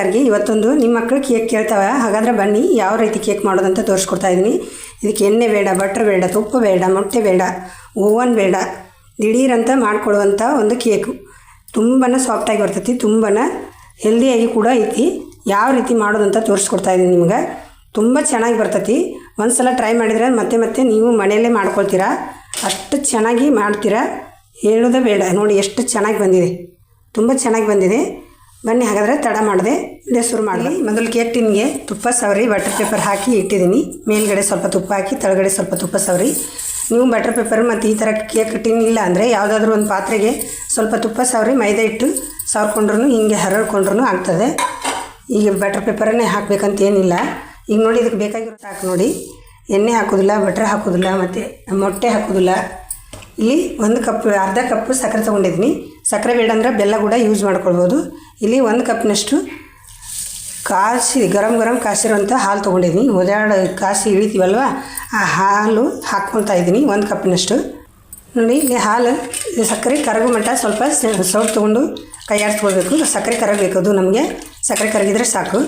ಎಲ್ಲರಿಗೆ ಇವತ್ತೊಂದು ನಿಮ್ಮ ಮಕ್ಕಳು ಕೇಕ್ ಕೇಳ್ತಾವೆ, ಹಾಗಾದ್ರೆ ಬನ್ನಿ ಯಾವ ರೀತಿ ಕೇಕ್ ಮಾಡೋದಂತ ತೋರಿಸ್ಕೊಡ್ತಾ ಇದ್ದೀನಿ ಇದಕ್ಕೆ ಎಣ್ಣೆ ಬೇಡ ಬಟ್ರ್ ಬೇಡ ತುಪ್ಪ ಬೇಡ, ಮೊಟ್ಟೆ ಬೇಡ ಓವನ್ ಬೇಡ, ದಿಢೀರಂತ ಮಾಡ್ಕೊಳ್ಳುವಂಥ ಒಂದು ಕೇಕು. ತುಂಬಾ ಸಾಫ್ಟಾಗಿ ಬರ್ತೈತಿ ತುಂಬಾ ಹೆಲ್ದಿಯಾಗಿ ಕೂಡ ಐತಿ. ಯಾವ ರೀತಿ ಮಾಡೋದಂತ ತೋರಿಸ್ಕೊಡ್ತಾ ಇದ್ದೀನಿ ನಿಮ್ಗೆ. ತುಂಬ ಚೆನ್ನಾಗಿ ಬರ್ತೈತಿ. ಒಂದು ಸಲ ಟ್ರೈ ಮಾಡಿದರೆ ಮತ್ತೆ ಮತ್ತೆ ನೀವು ಮನೆಯಲ್ಲೇ ಮಾಡ್ಕೊಳ್ತೀರಾ. ಅಷ್ಟು ಚೆನ್ನಾಗಿ ಮಾಡ್ತೀರಾ. ಹೇಳೋದೇ ಬೇಡ. ನೋಡಿ, ಎಷ್ಟು ಚೆನ್ನಾಗಿ ಬಂದಿದೆ. ತುಂಬ ಚೆನ್ನಾಗಿ ಬಂದಿದೆ. ಬನ್ನಿ, ಹಾಗಾದರೆ ತಡ ಮಾಡಿದೆ. ಇದೇ ಶುರು ಮಾಡಿದೆ. ಮೊದಲು ಕೇಕ್ ಟಿನ್ಗೆ ತುಪ್ಪ ಸವರಿ ಬಟರ್ ಪೇಪರ್ ಹಾಕಿ ಇಟ್ಟಿದ್ದೀನಿ. ಮೇಲ್ಗಡೆ ಸ್ವಲ್ಪ ತುಪ್ಪ ಹಾಕಿ, ತಳಗಡೆ ಸ್ವಲ್ಪ ತುಪ್ಪ ಸವರಿ. ನೀವು ಬಟರ್ ಪೇಪರ್ ಮತ್ತು ಈ ಥರ ಕೇಕ್ ಟಿನ್ ಇಲ್ಲ ಅಂದರೆ ಯಾವುದಾದ್ರೂ ಒಂದು ಪಾತ್ರೆಗೆ ಸ್ವಲ್ಪ ತುಪ್ಪ ಸವರಿ, ಮೈದಾ ಇಟ್ಟು ಸವರ್ಕೊಂಡ್ರೂ ಹಿಂಗೆ ಹರಡ್ಕೊಂಡ್ರೂ ಆಗ್ತದೆ. ಈಗ ಬಟರ್ ಪೇಪರನ್ನೇ ಹಾಕಬೇಕಂತ ಏನಿಲ್ಲ. ಈಗ ನೋಡಿ, ಇದಕ್ಕೆ ಬೇಕಾಗಿರೋ ಹಾಕಿ ನೋಡಿ. ಎಣ್ಣೆ ಹಾಕೋದಿಲ್ಲ ಬಟ್ರ್ ಹಾಕೋದಿಲ್ಲ, ಮತ್ತು ಮೊಟ್ಟೆ ಹಾಕೋದಿಲ್ಲ. ಇಲ್ಲಿ ಒಂದು ಕಪ್, ಅರ್ಧ ಕಪ್ ಸಕ್ಕರೆ ತೊಗೊಂಡಿದ್ದೀನಿ ಸಕ್ಕರೆ ಬೇಡ ಅಂದರೆ ಬೆಲ್ಲ ಕೂಡ ಯೂಸ್ ಮಾಡ್ಕೊಳ್ಬೋದು. ಇಲ್ಲಿ ಒಂದು ಕಪ್ನಷ್ಟು ಕಾಸಿ ಗರಂ ಗರಂ ಕಾಸಿರೋಂಥ ಹಾಲು ತೊಗೊಂಡಿದ್ದೀನಿ ಒದಾಡ ಕಾಸಿ ಇಳಿತೀವಲ್ವ ಆ ಹಾಲು ಹಾಕ್ಕೊಳ್ತಾ ಇದ್ದೀನಿ ಒಂದು ಕಪ್ನಷ್ಟು. ನೋಡಿ, ಇಲ್ಲಿ ಹಾಲು ಸಕ್ಕರೆ ಕರಗು ಮಟ್ಟ ಸ್ವಲ್ಪ ಸೌಟ್ ತೊಗೊಂಡು ಕೈಯಾಡಿಸ್ಕೊಳ್ಬೇಕು ಸಕ್ಕರೆ ಕರಗಬೇಕು ಅದು ನಮಗೆ. ಸಕ್ಕರೆ ಕರಗಿದ್ರೆ ಸಾಕು.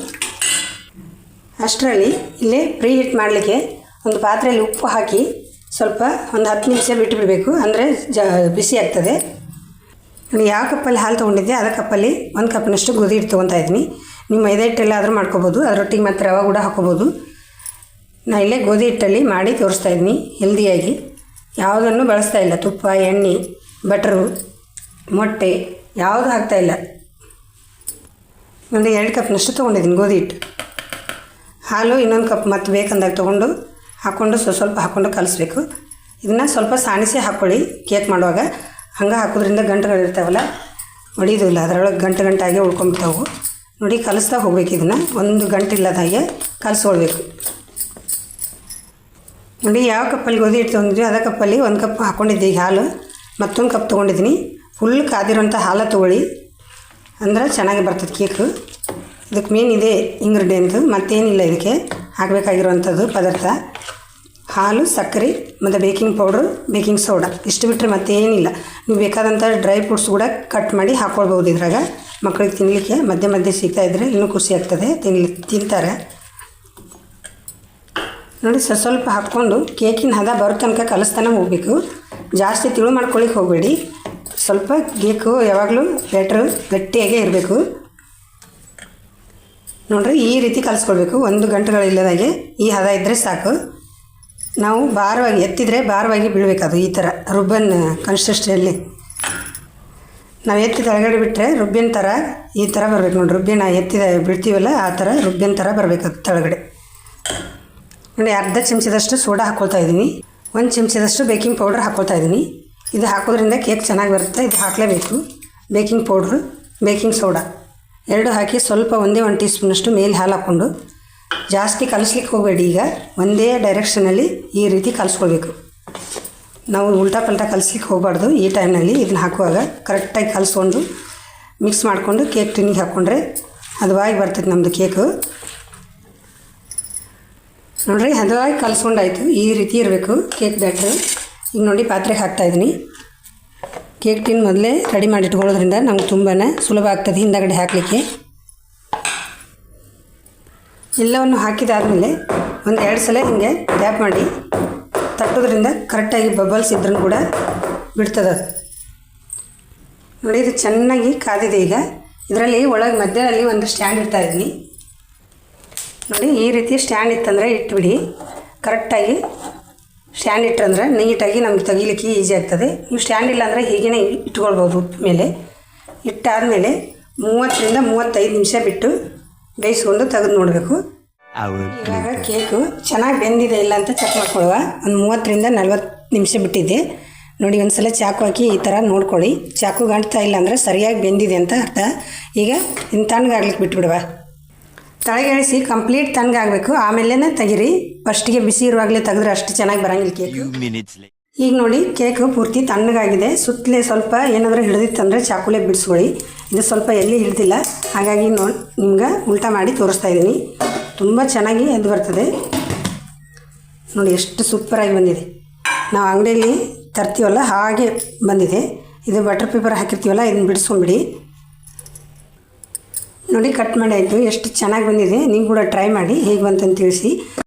ಅಷ್ಟರಲ್ಲಿ ಇಲ್ಲೇ ಪ್ರೀ ಹೀಟ್ ಮಾಡಲಿಕ್ಕೆ ಒಂದು ಪಾತ್ರೆಯಲ್ಲಿ ಉಪ್ಪು ಹಾಕಿ ಸ್ವಲ್ಪ ಒಂದು ಹತ್ತು ನಿಮಿಷ ಬಿಟ್ಟು ಬಿಡಬೇಕು ಅಂದರೆ ಜ, ಬಿಸಿ ಆಗ್ತದೆ. ನಾನು ಯಾವ ಕಪ್ಪಲ್ಲಿ ಹಾಲು ತೊಗೊಂಡಿದ್ದೆ, ಅದೇ ಕಪ್ಪಲ್ಲಿ ಒಂದು ಕಪ್ನಷ್ಟು ಗೋಧಿ ಹಿಟ್ಟು ತೊಗೊತಾ ಇದ್ದೀನಿ. ನೀವು ಮೈದಾ ಹಿಟ್ಟೆಲ್ಲಾದರೂ ಮಾಡ್ಕೋಬೋದು ಅದರೊಟ್ಟಿಗೆ ಮತ್ತು ರವೆ ಕೂಡ ಹಾಕೋಬೋದು ನಾನು ಇಲ್ಲೇ ಗೋಧಿ ಹಿಟ್ಟಲ್ಲಿ ಮಾಡಿ ತೋರಿಸ್ತಾ ಇದ್ದೀನಿ, ಹೆಲ್ದಿಯಾಗಿ. ಯಾವುದನ್ನು ಬಳಸ್ತಾ ಇಲ್ಲ, ತುಪ್ಪ, ಎಣ್ಣೆ, ಬಟ್ರು, ಮೊಟ್ಟೆ, ಯಾವುದು ಹಾಕ್ತಾಯಿಲ್ಲ ಒಂದು ಎರಡು ಕಪ್ನಷ್ಟು ತೊಗೊಂಡಿದ್ದೀನಿ ಗೋಧಿ ಹಿಟ್ಟು. ಹಾಲು ಇನ್ನೊಂದು ಕಪ್ ಮತ್ತೆ ಬೇಕಂದಾಗ ತೊಗೊಂಡು ಹಾಕ್ಕೊಂಡು ಸ್ವಲ್ಪ ಸ್ವಲ್ಪ ಹಾಕ್ಕೊಂಡು ಕಲಿಸ್ಬೇಕು. ಇದನ್ನು ಸ್ವಲ್ಪ ಸಾಣಿಸಿ ಹಾಕ್ಕೊಳ್ಳಿ ಕೇಕ್ ಮಾಡುವಾಗ ಹಂಗೆ ಹಾಕೋದ್ರಿಂದ ಗಂಟುಗಳು ಇರ್ತಾವಲ್ಲ ಹೊಡಿಯೋದಿಲ್ಲ ಅದರೊಳಗೆ ಗಂಟು ಗಂಟಾಗೆ ಉಳ್ಕೊಂಬಿಡ್ತಾವು. ನೋಡಿ, ಕಲಿಸ್ತಾ ಹೋಗ್ಬೇಕು ಇದನ್ನು. ಒಂದು ಗಂಟೆ ಇಲ್ಲದಾಗೆ ಕಲಿಸ್ಕೊಳ್ಬೇಕು. ನೋಡಿ, ಯಾವ ಕಪ್ಪಲ್ಲಿ ಗೋಧಿ ಹಿಟ್ಟು ತೊಗೊಂಡಿದ್ವಿ ಅದೇ ಕಪ್ಪಲ್ಲಿ ಒಂದು ಕಪ್ ಹಾಕ್ಕೊಂಡಿದ್ದೆ ಈಗ ಹಾಲು. ಮತ್ತೊಂದು ಕಪ್ ತೊಗೊಂಡಿದ್ದೀನಿ. ಫುಲ್ ಕಾದಿರೋಂಥ ಹಾಲು ತೊಗೊಳ್ಳಿ. ಅಂದ್ರೆ ಚೆನ್ನಾಗಿ ಬರ್ತದೆ ಕೇಕು. ಇದಕ್ಕೆ ಮೇನ್ ಇದೆ ಇಂಗ್ರೀಡಿಯೆಂಟು. ಮತ್ತೇನಿಲ್ಲ ಇದಕ್ಕೆ. ಹಾಕಬೇಕಾಗಿರುವಂಥದ್ದು ಪದಾರ್ಥ. ಹಾಲು, ಸಕ್ಕರೆ ಮತ್ತು ಬೇಕಿಂಗ್ ಪೌಡ್ರು, ಬೇಕಿಂಗ್ ಸೋಡಾ. ಇಷ್ಟು ಬಿಟ್ಟರೆ ಮತ್ತೇನಿಲ್ಲ. ನೀವು ಬೇಕಾದಂಥ ಡ್ರೈ ಫ್ರೂಟ್ಸ್ ಕೂಡ ಕಟ್ ಮಾಡಿ ಹಾಕ್ಕೊಳ್ಬೋದು ಇದ್ರಾಗ. ಮಕ್ಕಳಿಗೆ ತಿನ್ನಲಿಕ್ಕೆ ಮಧ್ಯೆ ಮಧ್ಯೆ ಸಿಗ್ತಾ ಇದ್ದರೆ ಇನ್ನೂ ಖುಷಿ ಆಗ್ತದೆ. ತಿನ್ಲಿ, ತಿಂತಾರೆ. ನೋಡಿ ಸ್ವಲ್ಪ ಸ್ವಲ್ಪ ಹಾಕ್ಕೊಂಡು ಕೇಕಿನ ಹದ ಬರೋ ತನಕ ಕಲಿಸ್ತಾನೆ ಹೋಗಬೇಕು. ಜಾಸ್ತಿ ತಿಳು ಮಾಡ್ಕೊಳ್ಳಿಕ್ಕೆ ಹೋಗಬೇಡಿ. ಸ್ವಲ್ಪ ಕೇಕು ಯಾವಾಗಲೂ ಬೆಟ್ರು ಗಟ್ಟಿಯಾಗೇ ಇರಬೇಕು. ನೋಡ್ರಿ, ಈ ರೀತಿ ಕಲಿಸ್ಕೊಳ್ಬೇಕು. ಒಂದು ಗಂಟೆಗಳಿಲ್ಲದಾಗೆ ಈ ಹದ ಇದ್ದರೆ ಸಾಕು. ನಾವು ಭಾರವಾಗಿ ಎತ್ತಿದರೆ ಭಾರವಾಗಿ ಬೀಳಬೇಕದು ಈ ಥರ ರುಬ್ಬನ್ ಕನ್ಸಿಸ್ಟೆನ್ಸಿಯಲ್ಲಿ ನಾವು ಎತ್ತಿ ತಳಗಡೆ ಬಿಟ್ಟರೆ ರುಬ್ಬಿನ ಥರ ಈ ಥರ ಬರಬೇಕು ನೋಡಿ ರುಬ್ಬಿನ ಎತ್ತಿದ ಬಿಡ್ತೀವಲ್ಲ, ಆ ಥರ ರುಬ್ಬಿನ ಥರ ಬರಬೇಕು ಅದು ಕೆಳಗಡೆ ನೋಡಿ, ಅರ್ಧ ಚಮಚದಷ್ಟು ಸೋಡಾ ಹಾಕ್ಕೊಳ್ತಾ ಇದ್ದೀನಿ. ಒಂದು ಚಮಚದಷ್ಟು ಬೇಕಿಂಗ್ ಪೌಡ್ರ್ ಹಾಕ್ಕೊಳ್ತಾ ಇದ್ದೀನಿ. ಇದು ಹಾಕೋದ್ರಿಂದ ಕೇಕ್ ಚೆನ್ನಾಗಿ ಬರುತ್ತೆ, ಇದು ಹಾಕಲೇಬೇಕು. Baking powder, baking soda. ಎರಡು ಹಾಕಿ ಸ್ವಲ್ಪ ಒಂದೇ ಒಂದು ಟೀ ಸ್ಪೂನಷ್ಟು ಮೇಲೆ ಹಾಲು ಹಾಕ್ಕೊಂಡು ಜಾಸ್ತಿ ಕಲಿಸ್ಲಿಕ್ಕೆ ಹೋಗಬೇಡಿ ಈಗ. ಒಂದೇ ಡೈರೆಕ್ಷನಲ್ಲಿ ಈ ರೀತಿ ಕಲಿಸ್ಕೊಳ್ಬೇಕು. ನಾವು ಉಲ್ಟಾ ಪಲ್ಟಾ ಕಲಿಸ್ಲಿಕ್ಕೆ ಹೋಗಬಾರ್ದು. ಈ ಟೈಮ್ನಲ್ಲಿ ಇದನ್ನ ಹಾಕುವಾಗ ಕರೆಕ್ಟಾಗಿ ಕಲಿಸ್ಕೊಂಡು ಮಿಕ್ಸ್ ಮಾಡಿಕೊಂಡು ಕೇಕ್ ಟಿನ್ನಿಗೆ ಹಾಕ್ಕೊಂಡ್ರೆ ಹದವಾಗಿ ಬರ್ತೈತೆ ನಮ್ಮದು ಕೇಕು ನೋಡಿರಿ, ಹದವಾಗಿ ಕಲಿಸ್ಕೊಂಡಾಯ್ತು. ಈ ರೀತಿ ಇರಬೇಕು ಕೇಕ್ ಬ್ಯಾಟ್ರು ಈಗ ನೋಡಿ ಪಾತ್ರೆಗೆ ಹಾಕ್ತಾಯಿದ್ದೀನಿ ಕೇಕ್ ಟಿನ್ ಮೊದಲೇ ರೆಡಿ ಮಾಡಿ ಇಟ್ಕೊಳ್ಳೋದ್ರಿಂದ ನಮ್ಗೆ ತುಂಬಾ ಸುಲಭ ಆಗ್ತದೆ ಹಿಂದಗಡೆ ಹಾಕಲಿಕ್ಕೆ. ಎಲ್ಲವನ್ನು ಹಾಕಿದಾದಮೇಲೆ ಒಂದು ಎರಡು ಸಲ ಹಿಂಗೆ ಟ್ಯಾಪ್ ಮಾಡಿ ತಟ್ಟೋದ್ರಿಂದ ಕರೆಕ್ಟಾಗಿ ಬಬಲ್ಸ್ ಇದ್ರೂ ಕೂಡ ಬಿಡ್ತದೆ ನೋಡಿ, ಇದು ಚೆನ್ನಾಗಿ ಕಾದಿದೆ ಈಗ. ಇದರಲ್ಲಿ ಒಳಗೆ ಮಧ್ಯದಲ್ಲಿ ಒಂದು ಸ್ಟ್ಯಾಂಡ್ ಇಡ್ತಾ ಇದ್ದೀನಿ. ನೋಡಿ, ಈ ರೀತಿ ಸ್ಟ್ಯಾಂಡ್ ಇತ್ತಂದರೆ ಇಟ್ಬಿಡಿ. ಕರೆಕ್ಟಾಗಿ ಸ್ಟ್ಯಾಂಡ್ ಇಟ್ಟಂದ್ರೆ ನೀಟಾಗಿ ನಮ್ಗೆ ತೆಗಿಲಿಕ್ಕೆ ಈಸಿ ಆಗ್ತದೆ. ನೀವು ಸ್ಟ್ಯಾಂಡ್ ಇಲ್ಲ ಅಂದರೆ ಹೀಗೇ ಇಟ್ಕೊಳ್ಬೋದು ಉಪ್ಪು ಮೇಲೆ. ಇಟ್ಟಾದಮೇಲೆ ಮೂವತ್ತರಿಂದ ಮೂವತ್ತೈದು ನಿಮಿಷ ಬಿಟ್ಟು ಬೇಯಿಸ್ಕೊಂಡು ತೆಗೆದು ನೋಡಬೇಕು. ಇವಾಗ ಕೇಕು ಚೆನ್ನಾಗಿ ಬೆಂದಿದೆ ಇಲ್ಲ ಅಂತ ಚೆಕ್ ಮಾಡ್ಕೊಳ್ಳುವ. ಒಂದು ಮೂವತ್ತರಿಂದ ನಲ್ವತ್ತು ನಿಮಿಷ ಬಿಟ್ಟಿದ್ದೆ ನೋಡಿ ಒಂದು ಸಲ ಚಾಕು ಹಾಕಿ ಈ ಥರ ನೋಡ್ಕೊಳ್ಳಿ. ಚಾಕು ಗಂಟ್ತಾ ಇಲ್ಲ ಅಂದರೆ ಸರಿಯಾಗಿ ಬೆಂದಿದೆ ಅಂತ ಅರ್ಥ. ಈಗ ಇನ್ನು ತಣ್ಣಗಾಗ್ಲಿಕ್ಕೆ ಬಿಟ್ಬಿಡುವ. ತಳಗೆಳಿಸಿ ಕಂಪ್ಲೀಟ್ ತಣ್ಣಗಾಗಬೇಕು. ಆಮೇಲೆ ತೆಗಿರಿ. ಫಸ್ಟಿಗೆ ಬಿಸಿ ಇರುವಾಗಲೇ ತೆಗೆದ್ರೆ ಅಷ್ಟು ಚೆನ್ನಾಗಿ ಬರಂಗಿಲ್ಲ ಕೇಕು. ಈಗ ನೋಡಿ ಕೇಕು ಪೂರ್ತಿ ತಣ್ಣಗಾಗಿದೆ. ಸುತ್ತಲೇ ಸ್ವಲ್ಪ ಏನಾದರೂ ಹಿಡಿದಿತ್ತಂದರೆ ಚಾಕುಲೆ ಬಿಡಿಸ್ಕೊಳ್ಳಿ. ಇದು ಸ್ವಲ್ಪ ಎಲ್ಲಿ ಹಿಡಿದಿಲ್ಲ. ಹಾಗಾಗಿ ನೋಡಿ ನಿಮ್ಗೆ ಉಲ್ಟಾ ಮಾಡಿ ತೋರಿಸ್ತಾ ಇದ್ದೀನಿ. ತುಂಬ ಚೆನ್ನಾಗಿ ಎದ್ದು ಬರ್ತದೆ. ನೋಡಿ ಎಷ್ಟು ಸೂಪರಾಗಿ ಬಂದಿದೆ. ನಾವು ಅಂಗಡಿಯಲ್ಲಿ ತರ್ತೀವಲ್ಲ, ಹಾಗೆ ಬಂದಿದೆ. ಇದು ಬಟರ್ ಪೇಪರ್ ಹಾಕಿರ್ತೀವಲ್ಲ, ಇದನ್ನು ಬಿಡಿಸ್ಕೊಂಬಿಡಿ ನೋಡಿ ಕಟ್ ಮಾಡಿ ಆಯಿತು. ಎಷ್ಟು ಚೆನ್ನಾಗಿ ಬಂದಿದೆ. ನೀವು ಕೂಡ ಟ್ರೈ ಮಾಡಿ, ಹೇಗೆ ಬಂತಂತ ತಿಳಿಸಿ.